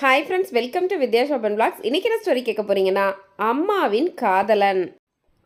Hi friends welcome to Vidya Shoban blogs இன்றைக்கி என்ன story கேட்க போகிறீங்கன்னா அம்மாவின் காதலன்.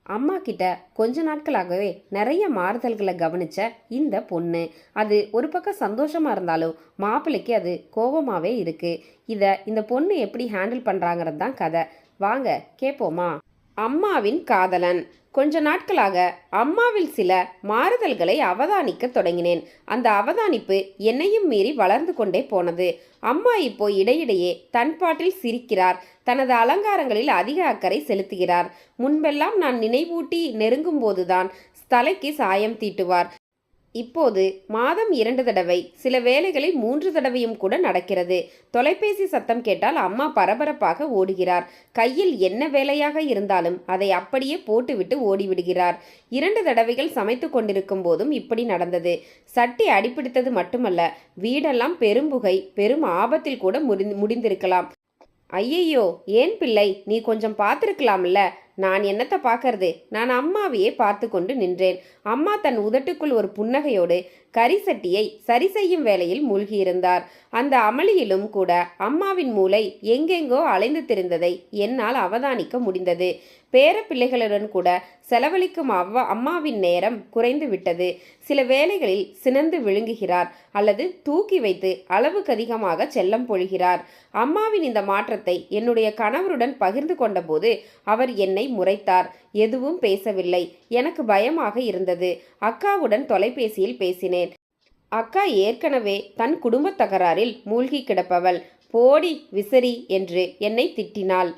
அம்மா கிட்ட கொஞ்ச நாட்களாகவே நிறைய மாறுதல்களை கவனிச்ச இந்த பொண்ணு. அது ஒரு பக்கம் சந்தோஷமாக இருந்தாலும் மாப்பிள்ளைக்கு அது கோபமாகவே இருக்குது இதை இந்த பொண்ணு எப்படி ஹேண்டில் பண்ணுறாங்கிறது தான் கதை. வாங்க கேட்போமா அம்மாவின் காதலன். கொஞ்ச நாட்களாக அம்மாவில் சில மாறுதல்களை அவதானிக்க தொடங்கினேன். அந்த அவதானிப்பு என்னையும் மீறி வளர்ந்து கொண்டே போனது. அம்மா இப்போ இடையிடையே தன் பாட்டில் சிரிக்கிறார். தனது அலங்காரங்களில் அதிக அக்கறை செலுத்துகிறார். முன்பெல்லாம் நான் நினைவூட்டி நெருங்கும் போதுதான் தலைக்கு சாயம் தீட்டுவார். இப்போது மாதம் இரண்டு தடவை சில வேளைகளில் மூன்று தடவையும் கூட நடக்கிறது. தொலைபேசி சத்தம் கேட்டால் அம்மா பரபரப்பாக ஓடுகிறார். கையில் என்ன வேலையாக இருந்தாலும் அதை அப்படியே போட்டுவிட்டு ஓடிவிடுகிறார். இரண்டு தடவைகள் சமைத்து கொண்டிருக்கும் போதும் இப்படி நடந்தது. சட்டி அடிப்பிடித்தது மட்டுமல்ல வீடெல்லாம் பெரும்புகை பெரும் ஆபத்தில் கூட முடிந்திருக்கலாம். ஐயையோ ஏன் பிள்ளை நீ கொஞ்சம் பார்த்துருக்கலாம்ல? நான் என்னத்தை பார்க்கறது? நான் அம்மாவையே பார்த்து கொண்டு நின்றேன். அம்மா தன் உதட்டுக்குள் ஒரு புன்னகையோடு கரிசட்டியை சரி செய்யும் வேலையில் மூழ்கியிருந்தார். அந்த அமளியிலும் கூட அம்மாவின் மூளை எங்கெங்கோ அலைந்து திரிந்ததை என்னால் அவதானிக்க முடிந்தது. பேர பிள்ளைகளுடன் கூட செலவழிக்கும் அவ்வா அம்மாவின் நேரம் குறைந்து விட்டது. சில வேளைகளில் சினந்து விழுங்குகிறார் அல்லது தூக்கி வைத்து அளவுக்கு அதிகமாக செல்லம் பொழிகிறார். அம்மாவின் இந்த மாற்றத்தை என்னுடைய கணவருடன் பகிர்ந்து கொண்டபோது அவர் என்னை முறைத்தார். எதுவும் பேசவில்லை. எனக்கு பயமாக இருந்தது. அக்காவுடன் தொலைபேசியில் பேசினேன். அக்கா ஏற்கனவே தன் குடும்பத் தகராறில் மூழ்கி கிடப்பவள். போடி விசிறி என்று என்னை திட்டினாள்.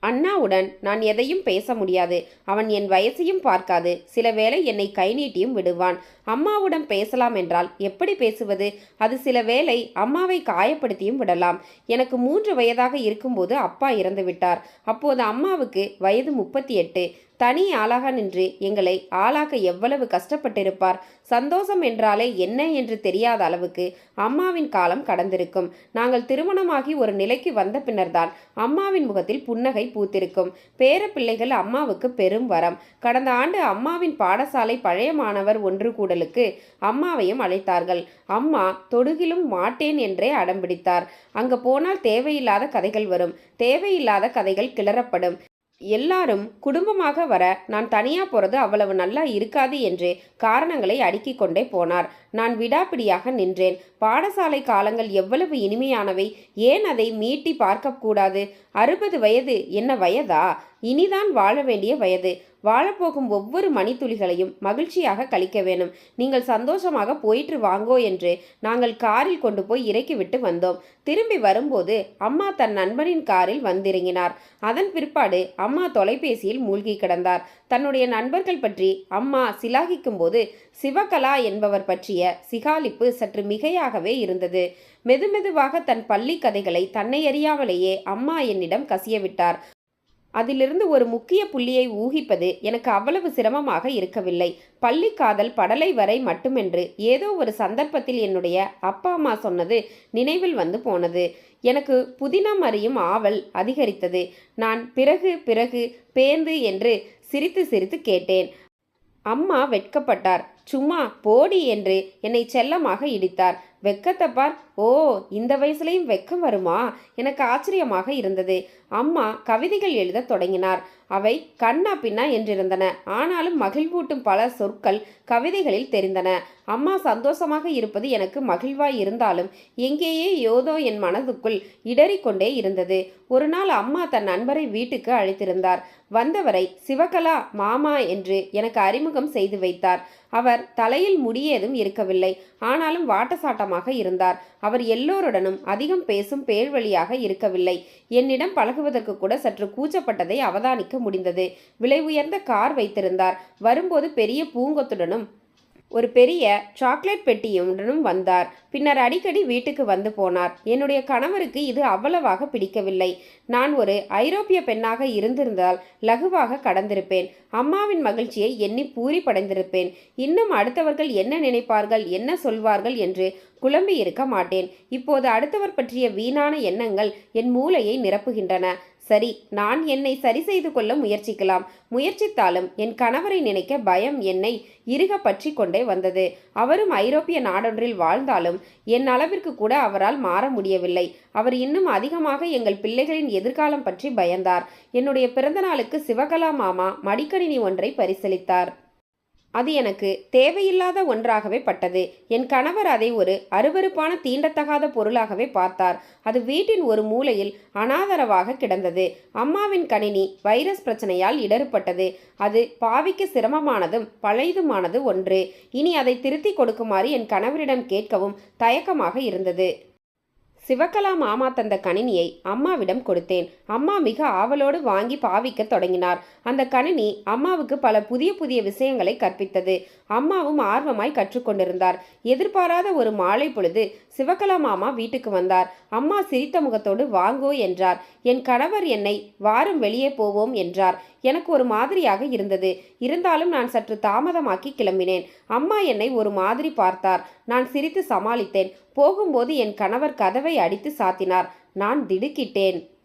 அண்ணாவுடன் நான் எதையும் பேச முடியாது. அவன் என் வயசையும் பார்க்காது. சில வேளை என்னை கை நீட்டியும் விடுவான். அம்மாவுடன் பேசலாம் என்றால் எப்படி பேசுவது? அது சில வேளை அம்மாவை காயப்படுத்தியும் விடலாம். எனக்கு மூன்று வயதாக இருக்கும்போது அப்பா இறந்து விட்டார் அப்போது அம்மாவுக்கு வயது முப்பத்தி எட்டு. தனி ஆளாக நின்று எங்களை ஆளாக எவ்வளவு கஷ்டப்பட்டிருப்பார்? சந்தோஷம் என்றாலே என்ன என்று தெரியாத அளவுக்கு அம்மாவின் காலம் கடந்திருக்கும். நாங்கள் திருமணமாகி ஒரு நிலைக்கு வந்த பின்னர்தான் அம்மாவின் முகத்தில் புன்னகை பூத்திருக்கும். பேர பிள்ளைகள் அம்மாவுக்கு பெரும் வரம். கடந்த ஆண்டு அம்மாவின் பாடசாலை பழைய மாணவர் ஒன்று கூடலுக்கு அம்மாவையும் அழைத்தார்கள். அம்மா தொடுகிலும் மாட்டேன் என்றே அடம்பிடித்தார் அங்கு போனால் தேவையில்லாத கதைகள் வரும். தேவையில்லாத கதைகள் கிளறப்படும். எல்லாரும் குடும்பமாக வர நான் தனியா போறது அவ்வளவு நல்லா இருக்காது என்று காரணங்களை அடுக்கிக் கொண்டே போனார். நான் விடாப்பிடியாக நின்றேன். பாடசாலை காலங்கள் எவ்வளவு இனிமையானவை. ஏன் அதை மீட்டி பார்க்கக்கூடாது அறுபது வயது என்ன வயதா? இனிதான் வாழ வேண்டிய வயது. வாழப்போகும் ஒவ்வொரு மணித்துளிகளையும் மகிழ்ச்சியாக கழிக்க வேணும். நீங்கள் சந்தோஷமாக போயிற்று வாங்கோ என்று நாங்கள் காரில் கொண்டு போய் இறக்கிவிட்டு வந்தோம். திரும்பி வரும்போது அம்மா தன் நண்பனின் காரில் வந்திறங்கினார். அதன் பிற்பாடு அம்மா தொலைபேசியில் மூழ்கி கிடந்தார். தன்னுடைய நண்பர்கள் பற்றி அம்மா சிலாகிக்கும் போது சிவகலா என்பவர் பற்றிய சிகாலிப்பு சற்று மிகையாகவே இருந்தது. மெதுமெதுவாக தன் பள்ளி கதைகளை தன்னை அறியாமலேயே அம்மா என்னிடம் கசியவிட்டார். அதிலிருந்து ஒரு முக்கிய புள்ளியை ஊகிப்பது எனக்கு அவ்வளவு சிரமமாக இருக்கவில்லை. பள்ளி காதல் படலை வரை மட்டுமென்று ஏதோ ஒரு சந்தர்ப்பத்தில் என்னுடைய அப்பா அம்மா சொன்னது நினைவில் வந்து போனது. எனக்கு புதினம் அறியும் ஆவல் அதிகரித்தது. நான் பிறகு பிறகு பேந்து என்று சிரித்து சிரித்து கேட்டேன். அம்மா வெட்கப்பட்டார். சும்மா போடி என்று என்னை செல்லமாக இடித்தார். வெக்கத்தை பார். ஓ இந்த வயசுலையும் வெக்கம் வருமா? எனக்கு ஆச்சரியமாக இருந்தது. அம்மா கவிதைகள் எழுதத் தொடங்கினார். அவை கண்ணா பின்னா என்றிருந்தன. ஆனாலும் மகிழ்வூட்டும் பல சொற்கள் கவிதைகளில் தெரிந்தன. அம்மா சந்தோஷமாக இருப்பது எனக்கு மகிழ்வாய் இருந்தாலும் எங்கேயே யோதோ என் மனதுக்குள் இடறிக்கொண்டே இருந்தது. ஒரு நாள் அம்மா தன் நண்பரை வீட்டுக்கு அழைத்திருந்தார். வந்தவரை சிவகலா மாமா என்று எனக்கு அறிமுகம் செய்து வைத்தார். அவர் தலையில் முடியேதும் இருக்கவில்லை. ஆனாலும் வாட்டசாட்டமாக இருந்தார். அவர் எல்லோருடனும் அதிகம் பேசும் பேழ்வழியாக இருக்கவில்லை. என்னிடம் பழகுவதற்கு கூட சற்று கூச்சப்பட்டதை அவதானிக்க முடிந்தது. விலை உயர்ந்த கார் வைத்திருந்தார். வரும்போது பெரிய பூங்கொத்துடனும் ஒரு பெரிய சாக்லேட் பெட்டியுடனும் வந்தார். பின்னர் அடிக்கடி வீட்டுக்கு வந்து போனார். என்னுடைய கணவருக்கு இது அவ்வளவாக பிடிக்கவில்லை. நான் ஒரு ஐரோப்பிய பெண்ணாக இருந்திருந்தால் லகுவாக கடந்திருப்பேன். அம்மாவின் மகிழ்ச்சியை எண்ணி பூரி படைந்திருப்பேன் இன்னும் அடுத்தவர்கள் என்ன நினைப்பார்கள் என்ன சொல்வார்கள் என்று குழம்பி இருக்க மாட்டேன். இப்போது அடுத்தவர் பற்றிய வீணான எண்ணங்கள் என் மூளையை நிரப்புகின்றன. சரி நான் என்னை சரி செய்து கொள்ள முயற்சிக்கலாம். முயற்சித்தாலும் என் கணவரை நினைக்க பயம் என்னை இறுக பற்றி கொண்டே வந்தது. அவரும் ஐரோப்பிய நாடொன்றில் வாழ்ந்தாலும் என் அளவிற்கு கூட அவரால் மாற முடியவில்லை. அவர் இன்னும் அதிகமாக எங்கள் பிள்ளைகளின் எதிர்காலம் பற்றி பயந்தார். என்னுடைய பிறந்தநாளுக்கு சிவகலா மாமா மடிக்கணினி ஒன்றை பரிசளித்தார். அது எனக்கு தேவையில்லாத ஒன்றாகவே பட்டது. என் கணவர் அதை ஒரு அருவருப்பான தீண்டத்தகாத பொருளாகவே பார்த்தார். அது வீட்டின் ஒரு மூலையில் அனாதரவாக கிடந்தது. அம்மாவின் கணினி வைரஸ் பிரச்சனையால் இடறுபட்டது. அது பாவிக்கு சிரமமானதும் பழையதுமானது ஒன்று. இனி அதை திருத்தி கொடுக்குமாறு என் கணவரிடம் கேட்கவும் தயக்கமாக இருந்தது. சிவகலா மாமா தந்த கணினியை அம்மாவிடம் கொடுத்தேன். அம்மா மிக ஆவலோடு வாங்கி பாவிக்க தொடங்கினார். அந்த கணினி அம்மாவுக்கு பல புதிய புதிய விஷயங்களை கற்பித்தது. அம்மாவும் ஆர்வமாய் கற்றுக்கொண்டிருந்தார். எதிர்பாராத ஒரு மாலை பொழுது சிவகலா மாமா வீட்டுக்கு வந்தார். அம்மா சிரித்த முகத்தோடு வாங்கோ என்றார். என் கணவர் என்னை வாரம் வெளியே போவோம் என்றார். எனக்கு ஒரு மாதிரியாக இருந்தது. இருந்தாலும் நான் சற்று தாமதமாக்கி கிளம்பினேன். அம்மா என்னை ஒரு மாதிரி பார்த்தார். நான் சிரித்து சமாளித்தேன். போகும்போது என் கணவர் கதவை அடித்து சாத்தினார். நான் திடுக்கிட்டேன்.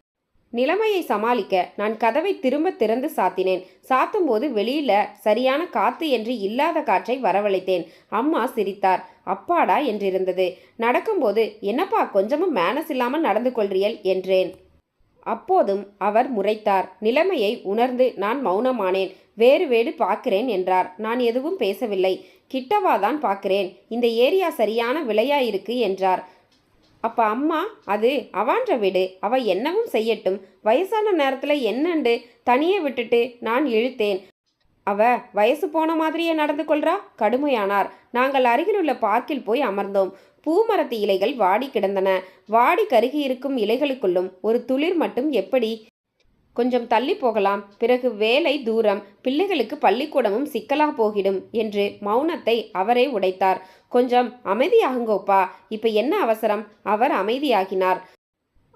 நிலைமையை சமாளிக்க நான் கதவை திரும்ப திறந்து சாத்தினேன். சாத்தும்போது வெளியில சரியான காத்து என்று இல்லாத காற்றை வரவழைத்தேன். அம்மா சிரித்தார். அப்பாடா என்றிருந்தது. நடக்கும்போது என்னப்பா கொஞ்சமும் மேனஸ் இல்லாமல் நடந்து கொள்றியல்? என்றேன். அப்போதும் அவர் முறைத்தார். நிலைமையை உணர்ந்து நான் மௌனமானேன். வேறு வேடு பார்க்கிறேன் என்றார். நான் எதுவும் பேசவில்லை. கிட்டவாதான் பார்க்கிறேன். இந்த ஏரியா சரியான விலையா இருக்கு என்றார். அப்ப அம்மா அது அவான்ற வீடு. அவ என்னவும் செய்யட்டும். வயசான நேரத்துல என்னண்டு? தனியே விட்டுட்டு நான் இழுத்தேன். அவ வயசு போன மாதிரியே நடந்து கொள்றா? கடுமையானார். நாங்கள் அருகிலுள்ள பார்க்கில் போய் அமர்ந்தோம். பூமரத்து இலைகள் வாடி கிடந்தன. வாடி கருகி இருக்கும் இலைகளுக்குள்ளும் ஒரு துளிர் மட்டும் எப்படி? கொஞ்சம் தள்ளி போகலாம். பிறகு வேலை தூரம். பிள்ளைகளுக்கு பள்ளிக்கூடமும் சிக்கலா போகிடும் என்று மௌனத்தை அவரே உடைத்தார். கொஞ்சம் அமைதியாகுங்கோப்பா. இப்ப என்ன அவசரம்? அவர் அமைதியாகினார்.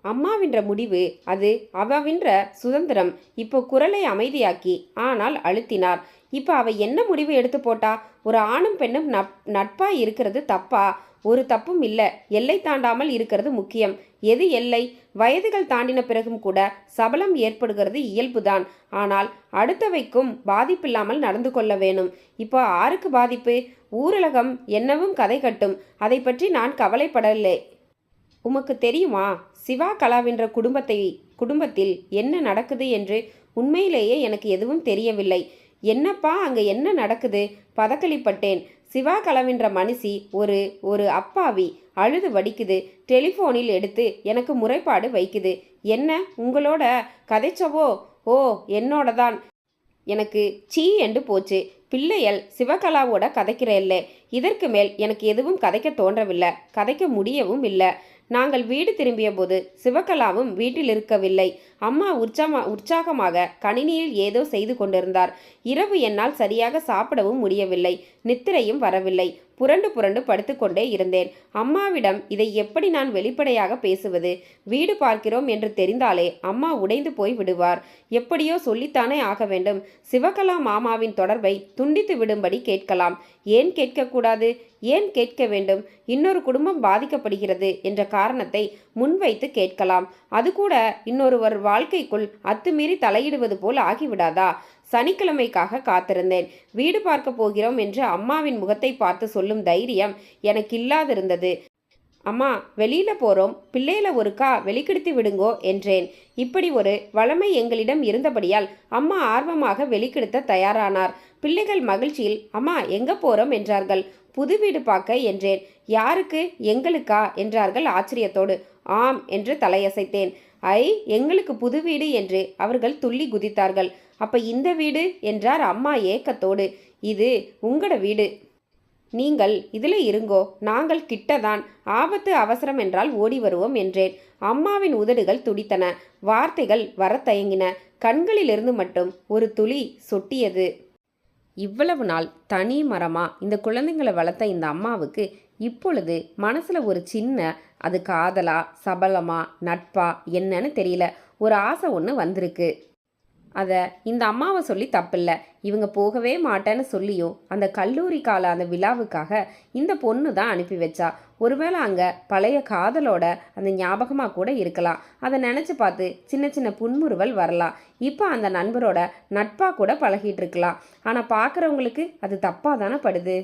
அம்மாவின்ற முடிவு அது அவவின்ற சுதந்திரம். இப்போ குரலை அமைதியாக்கி ஆனால் அழுத்தினார். இப்போ அவ என்ன முடிவு எடுத்து போட்டா? ஒரு ஆணும் பெண்ணும் நப் நட்பா இருக்கிறது தப்பா? ஒரு தப்பும் இல்லை. எல்லை தாண்டாமல் இருக்கிறது முக்கியம். எது எல்லை? வயதுகள் தாண்டின பிறகும் கூட சபலம் ஏற்படுகிறது இயல்புதான். ஆனால் அடுத்தவைக்கும் பாதிப்பில்லாமல் நடந்து கொள்ள வேணும். இப்போ ஆருக்கு பாதிப்பு? ஊரலகம் என்னவும் கதை கட்டும். அதை பற்றி நான் கவலைப்படலை உமக்கு தெரியுமா? சிவா கலாவின்ற குடும்பத்தை குடும்பத்தில் என்ன நடக்குது என்று உண்மையிலேயே எனக்கு எதுவும் தெரியவில்லை. என்னப்பா அங்கே என்ன நடக்குது? பதக்களிப்பட்டேன். சிவா கலவின்ற மனுஷி ஒரு ஒரு அப்பாவி. அழுது வடிக்குது. டெலிஃபோனில் எடுத்து எனக்கு முறைப்பாடு வைக்குது. என்ன? உங்களோட கதைச்சவோ? ஓ என்னோட தான் எனக்கு சீ என்று போச்சு. பிள்ளையல் சிவகலாவோட கதைக்கிறல்ல இதற்கு மேல் எனக்கு எதுவும் கதைக்க தோன்றவில்லை. கதைக்க முடியவும் இல்லை. நாங்கள் வீடு திரும்பியபோது சிவகலாவும் வீட்டில் இருக்கவில்லை அம்மா உற்சாமா உற்சாகமாக கணினியில் ஏதோ செய்து கொண்டிருந்தார். இரவு என்னால் சரியாக சாப்பிடவும் முடியவில்லை. நித்திரையும் வரவில்லை. புரண்டு புரண்டு படுத்துக்கொண்டே இருந்தேன். அம்மாவிடம் இதை எப்படி நான் வெளிப்படையாக பேசுவது? வீடு பார்க்கிறோம் என்று தெரிந்தாலே அம்மா உடைந்து போய் விடுவார். எப்படியோ சொல்லித்தானே ஆக வேண்டும். சிவகலா மாமாவின் தொடர்பை துண்டித்து விடும்படி கேட்கலாம். ஏன் கேட்கக்கூடாது? ஏன் கேட்க வேண்டும்? இன்னொரு குடும்பம் பாதிக்கப்படுகிறது என்ற காரணத்தை முன்வைத்து கேட்கலாம். அது கூட இன்னொருவர் வாழ்க்கைக்குள் அத்துமீறி தலையிடுவது போல் ஆகிவிடாதா? சனிக்கிழமைக்காக காத்திருந்தேன். வீடு பார்க்க போகிறோம் என்று அம்மாவின் முகத்தை பார்த்து சொல்லும் தைரியம் எனக்கு இல்லாதிருந்தது. அம்மா வெளியில போறோம். பிள்ளையில ஒருக்கா வெளிக்கெடுத்து விடுங்கோ என்றேன். இப்படி ஒரு வளமை எங்களிடம் இருந்தபடியால் அம்மா ஆர்வமாக வெளிக்கெடுத்த தயாரானார். பிள்ளைகள் மகிழ்ச்சியில் அம்மா எங்க போறோம்? என்றார்கள். புது வீடு பார்க்க என்றேன். யாருக்கு? எங்களுக்கா? என்றார்கள் ஆச்சரியத்தோடு. ஆம் என்று தலையசைத்தேன். ஐ எங்களுக்கு புது வீடு என்று அவர்கள் துள்ளி குதித்தார்கள். அப்ப இந்த வீடு என்றார் அம்மா ஏக்கத்தோடு. இது உங்களோட வீடு. நீங்கள் இதில் இருங்கோ நாங்கள் கிட்டதான். ஆபத்து அவசரம் என்றால் ஓடி வருவோம் என்றேன். அம்மாவின் உதடுகள் துடித்தன. வார்த்தைகள் வரத் தயங்கின கண்களிலிருந்து மட்டும் ஒரு துளி சொட்டியது. இவ்வளவு நாள் தனி மரமா? இந்த குழந்தைங்களை வளர்த்த இந்த அம்மாவுக்கு இப்பொழுது மனசுல ஒரு சின்ன அது காதலா சபலமா நட்பா என்னன்னு தெரியல. ஒரு ஆசை ஒன்று வந்திருக்கு. அதை இந்த அம்மாவை சொல்லி தப்பில்ல. இவங்க போகவே மாட்டேன்னு சொல்லியும் அந்த கல்லூரி கால அந்த விழாவுக்காக இந்த பொண்ணு தான் அனுப்பி வச்சா. ஒருவேளை அங்கே பழைய காதலோட அந்த ஞாபகமாக கூட இருக்கலாம். அதை நினச்சி பார்த்து சின்ன சின்ன புன்முறுவல் வரலாம். இப்போ அந்த நண்பரோட நட்பாக கூட பழகிட்டு இருக்கலாம். ஆனால் பார்க்குறவங்களுக்கு அது தப்பாக தானே படுது?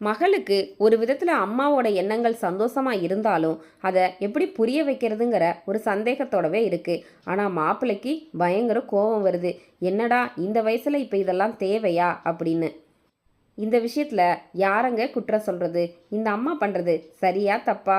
மகளுக்கு ஒரு விதத்தில் அம்மாவோட எண்ணங்கள் சந்தோஷமாக இருந்தாலும் அதை எப்படி புரிய வைக்கிறதுங்கிற ஒரு சந்தேகத்தோடவே இருக்குது ஆனால் மாப்பிள்ளைக்கு பயங்கர கோபம் வருது. என்னடா இந்த வயசில் இப்போ இதெல்லாம் தேவையா? அப்படின்னு. இந்த விஷயத்தில் யாரங்க குற்றம் சொல்கிறது இந்த அம்மா பண்ணுறது சரியா தப்பா?